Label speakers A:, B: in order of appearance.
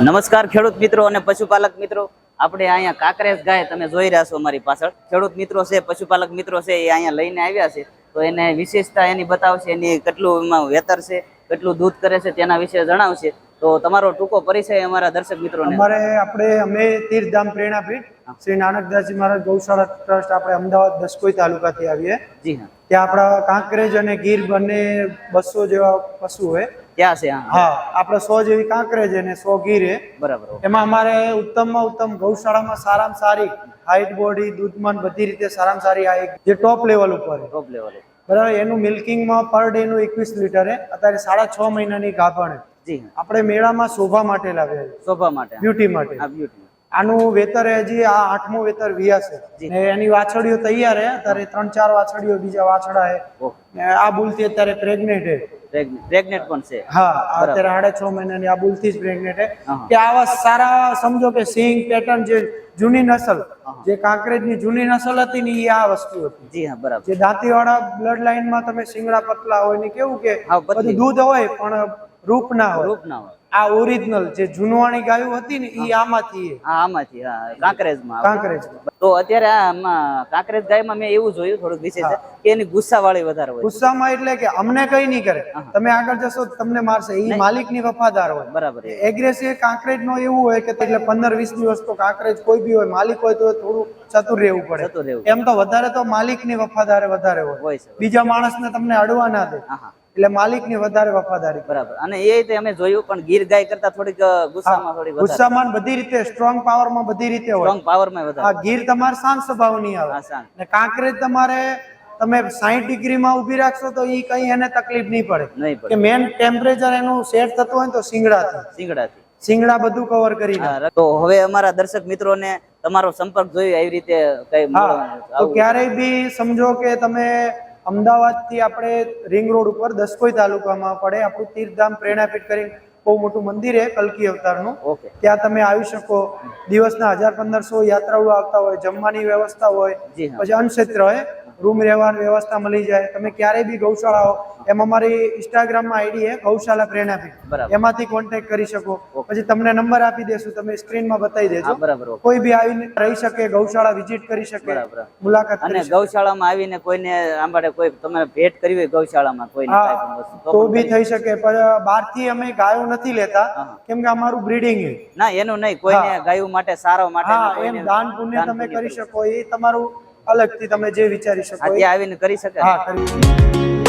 A: નમસ્કાર ખેડૂત મિત્રો અને પશુપાલક મિત્રો. આપણે અહીંયા કાંકરેજ ગાય તમે જોઈ રહ્યા છો અમારી પાછળ. ખેડૂત મિત્રો છે, પશુપાલક મિત્રો છે, એ અહીંયા લઈને આવ્યા છે. તો એને વિશેષતા એની બતાવશે, એની કેટલું એમાં વેતર છે, કેટલું દૂધ કરે છે તેના વિશે જણાવશે. તો તમારો ટૂંકો પરિચય અમારા દર્શક મિત્રોને.
B: અમારે આપણે અમે તીર્થધામ પ્રેરણાપીઠ શ્રી નાનકદાસજી મહારાજ ગૌશાળા ટ્રસ્ટ આપણે અમદાવાદ દસકોઈ તાલુકાથી આવીએ.
A: જી હા.
B: ત્યાં આપણા કાંકરેજ અને ગીર બંને બસો જેવા પશુ હોય.
A: ત્યાં છે હા.
B: આપણે સો જેવી કાંકરેજ અને સો ગીર
A: બરાબર
B: એમાં અમારે ઉત્તમમાં ઉત્તમ ગૌશાળામાં સારામાં સારી હાઈટ બોડી દૂધમાન બધી રીતે સારામાં સારી આ એક જે ટોપ લેવલ ઉપર
A: ટોપ લેવલ.
B: બરાબર એનું મિલ્કિંગમાં પર ડે નું એકવીસ લીટર અત્યારે સાડા છ મહિનાની ગાભણ.
A: જી.
B: આપણે મેળામાં શોભા માટે લાવ્યા છે.
A: શોભા માટે.
B: બ્યુટી માટે.
A: બ્યુટી
B: આનું વેતર હજી આ આઠમો વેતર વિયાશે
A: જી.
B: ને એની વાછડીઓ તૈયાર છે અત્યારે ત્રણ ચાર વાછડીઓ બીજા વાછડા છે ને આ બુલથી અત્યારે પ્રેગ્નેન્ટ છે
A: પ્રેગ્નેટ પણ છે.
B: હા અત્યારે સાડા છ મહિનાની આ બુલથી જ પ્રેગ્નેન્ટ છે કે આવા સારા સમજો કે સિંગ પેટર્ન જે જૂની નસલ જે કાંકરેજની જૂની નસલ હતી ને એ આ વસ્તુ હતી.
A: જી હા બરાબર.
B: જે દાંતીવાળા બ્લડ લાઈનમાં તમે સિંગડા પતલા હોય ને કેવું કે બધું દૂધ હોય પણ રૂપ ના હોય
A: રૂપ ના હોય.
B: આ ઓરિજિનલ જે જૂનવાણી ગાયું હતી ને ઈ આમાંથી
A: હા આમાંથી હા કાંકરેજમાં
B: કાંકરેજમાં.
A: તો અત્યારે આમાં કાંકરેજ ગાયમાં મેં એવું જોયું થોડુંક વિશેષ કે એની ગુસ્સા વાળી વધારે હોય.
B: ગુસ્સામાં એટલે કે અમને કઈ નહીં કરે. તમે આગળ જશો તમને મારશે. એ માલિકની વફાદાર હોય.
A: બરાબર.
B: એગ્રેસિવ કાંકરેજ નો એવું હોય કે એટલે પંદર વીસ દિવસ તો કાંકરેજ કોઈ બી હોય માલિક હોય તો થોડું ચતુર રહેવું પડે.
A: ચતુર રહેવું
B: એમ તો વધારે તો માલિકની વફાદારે વધારે હોય. બીજા માણસને તમને અડવા ના દે. એટલે માલિકની વધારે વફાદારી.
A: બરાબર. અને એ રીતે અમે જોયું પણ ગીર ગાય કરતા થોડીક ગુસ્સામાં થોડી
B: ગુસ્સામાં બધી રીતે સ્ટ્રોંગ પાવરમાં બધી રીતે હોય.
A: સ્ટ્રોંગ પાવરમાં વધારે.
B: ગીર તમારે શાંત સ્વભાવની આવે. ને કાંકરેજ તમારે તમે સાહીઠ ડિગ્રીમાં ઊભી રાખશો તો એ કઈ એને તકલીફ નહીં પડે.
A: નહીં
B: કે મેન ટેમ્પરેચર એનું સેટ થતું હોય તો સિંગડાથી
A: સિંગડાથી
B: સિંગડા બધું કવર કરી.
A: તો હવે અમારા દર્શક મિત્રોને તમારો સંપર્ક જોયો એવી રીતે કઈ
B: તો ક્યારેય બી સમજો કે તમે અમદાવાદથી આપણે રિંગ રોડ ઉપર દસકોઈ તાલુકામાં પડે. આપણું તીર્થધામ પ્રેરણાપીઠ કરીને બહુ મોટું મંદિર છે કલકી અવતારનું. ત્યાં તમે આવી શકો. દિવસના હજાર પંદરસો યાત્રાળુ આવતા હોય જમવાની વ્યવસ્થા હોય પછી અન્નક્ષેત્ર હોય. રૂમ રહેવાની વ્યવસ્થા મળી જાય. તમે ક્યારેય બી ગૌશાળા આવો એમ અમારી ઇન્સ્ટાગ્રામમાં આઈડી એ ગૌશાળા પ્રેરણાપીઠ એમાંથી કોન્ટેક્ટ કરી શકો. પછી તમને નંબર આપી દેશું તમે સ્ક્રીનમાં બતાવી દેજો.
A: બરાબર
B: કોઈ બી આવીને રહી શકે ગૌશાળા વિઝિટ કરી શકે મુલાકાત
A: અને ગૌશાળામાં આવીને કોઈને આંબાડે કોઈ તમે ભેટ કરી હોય ગૌશાળામાં કોઈને તો
B: બી થઈ શકે. પણ બહારથી અમે ગાયો નથી લેતા. કેમ કે અમારું બ્રીડિંગ
A: ના એનું નહીં કોઈને ગાયું માટે સારો માટે
B: એમ દાન પુણ્ય તમે કરી શકો એ તમારું અલગથી તમે જે વિચારી શકો એ-
A: આવીને કરી શકે
B: હા કરી શકો.